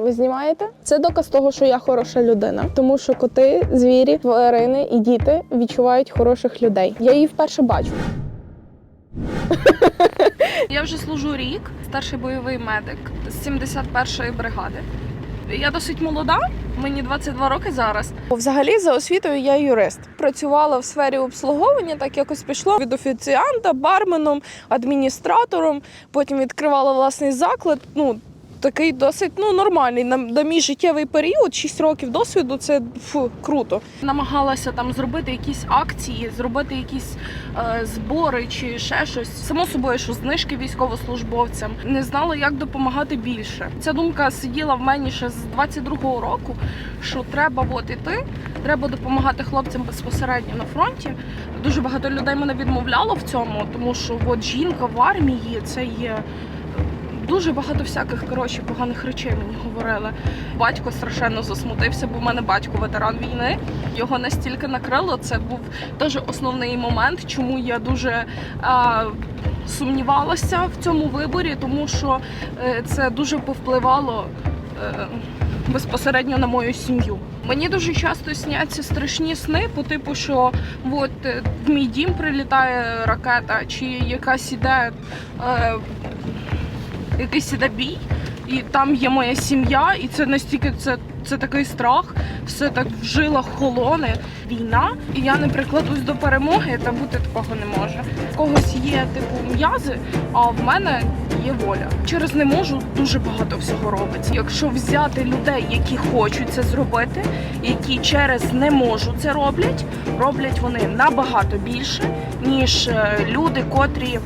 Ви знімаєте? Це доказ того, що я хороша людина, тому що коти, звірі, тварини і діти відчувають хороших людей. Я її вперше бачу. Я вже служу рік, старший бойовий медик з 71-ї бригади. Я досить молода, мені 22 роки зараз. Взагалі, за освітою я юрист. Працювала в сфері обслуговування, так якось пішло від офіціанта, барменом, адміністратором. Потім відкривала власний заклад. Ну такий досить ну нормальний. На, на мій життєвий період, 6 років досвіду. Це фу, круто. Намагалася там зробити якісь акції, зробити якісь е, збори чи ще щось. Само собою, що знижки військовослужбовцям. Не знала, як допомагати більше. Ця думка сиділа в мені ще з 22-го року, що треба от іти, треба допомагати хлопцям безпосередньо на фронті. Дуже багато людей мене відмовляло в цьому, тому що от жінка в армії це є. Дуже багато всяких коротше поганих речей мені говорили. Батько страшенно засмутився, бо в мене батько ветеран війни. Його настільки накрило. Це був теж основний момент, чому я дуже а, сумнівалася в цьому виборі, тому що е, це дуже повпливало. е, Безпосередньо на мою сім'ю. Мені дуже часто сняться страшні сни, по типу, що от е, в мій дім прилітає ракета, чи якась іде якийсь іде бій, і там є моя сім'я, і це настільки це, це такий страх, все так в жилах холоне. Війна, і я не прикладусь до перемоги, та бути такого не може. В когось є типу м'язи, а в мене є воля. Через не можу дуже багато всього робиться. Якщо взяти людей, які хочуть це зробити, які через не можу це роблять, роблять вони набагато більше, ніж е, люди, котрі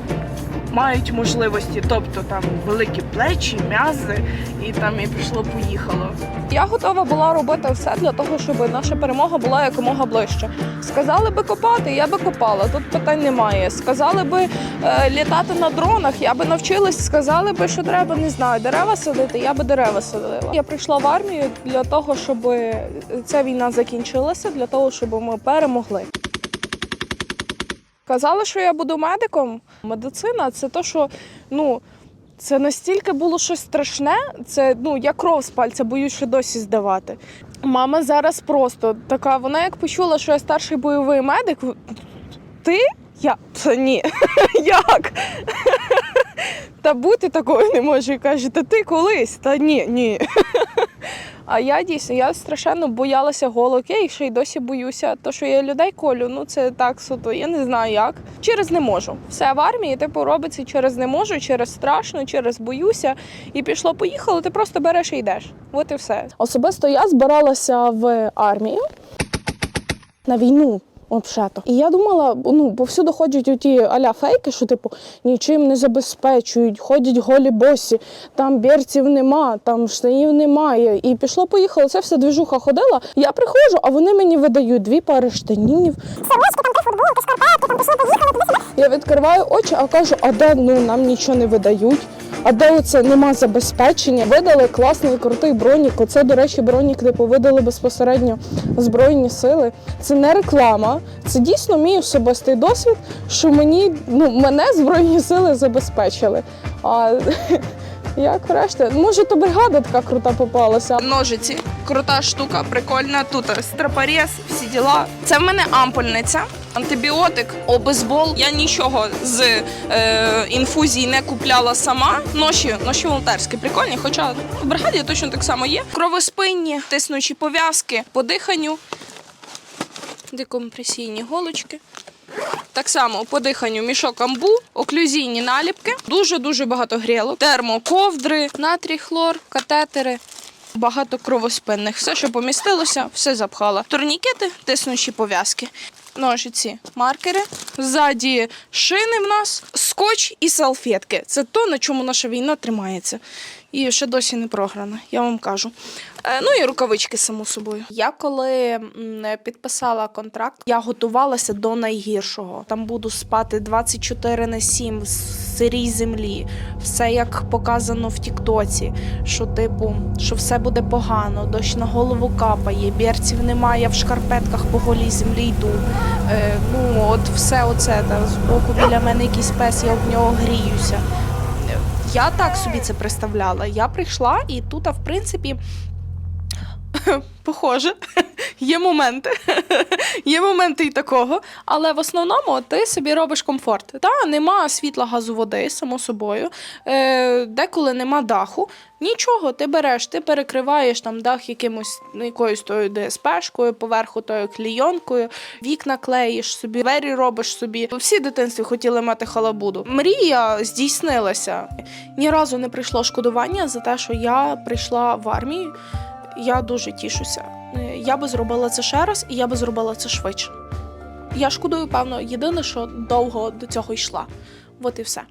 мають можливості, тобто там великі плечі, м'язи, і там і пішло, поїхало. Я готова була робити все для того, щоб наша перемога була якомога ближче. Сказали би копати, я би копала. Тут питань немає. Сказали би е, літати на дронах, я би навчилась. Сказали би, що треба не знаю, дерева садити, я би дерева садила. Я прийшла в армію для того, щоб ця війна закінчилася, для того, щоб ми перемогли. Казали, що я буду медиком. Медицина це то, що ну. Це настільки було щось страшне. Це ну я кров з пальця боюсь ще досі здавати. Мама зараз просто така. Вона як почула, що я старший бойовий медик. Ти? Я Та ні. Як? Та бути такою не можу. І каже, та ти колись? Та ні, ні. А я дійсно я страшенно боялася голоки їх ще й досі боюся. То, що я людей колю, ну це так суто, я не знаю як. Через не можу. Все в армії, типу, робиться через не можу, через страшно, через боюся. І пішло, поїхало, ти просто береш і йдеш. От і все. Особисто я збиралася в армію на війну. Взагалі. І я думала, ну, повсюди ходять оті аля фейки, що типу нічим не забезпечують, ходять голі босі, там берців нема, там штанів немає. І пішло, поїхало, це все двіжуха ходила. Я приходжу, а вони мені видають дві пари штанів. Я відкриваю очі, а кажу, а де ну нам нічого не видають. А де оце нема забезпечення? Видали класний крутий бронік. Оце, до речі, бронік типу видали безпосередньо Збройні сили. Це не реклама, це дійсно мій особистий досвід, що мені ну мене збройні сили забезпечили. А як решта? Може, то бригада така крута попалася. Ножиці, крута штука, прикольна. Тут страпорез, всі діла. Це в мене ампульниця. Антибіотик, обезбол. Я нічого з е, інфузій не купляла сама. Ноші, ноші волонтерські, прикольні. Хоча в бригаді точно так само є. Кровоспинні, тиснучі пов'язки, по диханню, декомпресійні голочки. Так само по диханню мішок амбу, оклюзійні наліпки, дуже дуже багато грілок, термоковдри, натрій, хлор, катетери. Багато кровоспинних. Все, що помістилося, все запхала. Турнікети, тиснучі пов'язки. Ножиці, маркери, ззаді шини в нас, скотч і салфетки. Це то, на чому наша війна тримається. І ще досі не програна, я вам кажу. Е, Ну і рукавички, само собою. Я коли підписала контракт, я готувалася до найгіршого. Там буду спати 24 на 7 в сирій землі. Все як показано в Тіктоці. Що, типу, що все буде погано, дощ на голову капає, берців немає, я в шкарпетках по голій землі йду. Е, ну, от все оце. Та збоку біля мене якийсь пес, я об нього гріюся. Я так собі це представляла. Я прийшла, і тут, в принципі, похоже, є моменти. є моменти і такого. Але в основному ти собі робиш комфорт. Та нема світла газу води, само собою. Е, деколи нема даху. Нічого, ти береш, ти перекриваєш там дах якимось якоюсь тою ДСПшкою, поверху тою клійонкою, вікна клеїш собі, двері робиш собі. Всі в дитинстві хотіли мати халабуду. Мрія здійснилася. Ні разу не прийшло шкодування за те, що я прийшла в армію. Я дуже тішуся. Я би зробила це ще раз, і я би зробила це швидше. Я шкодую, певно, єдине, що довго до цього йшла. От і все.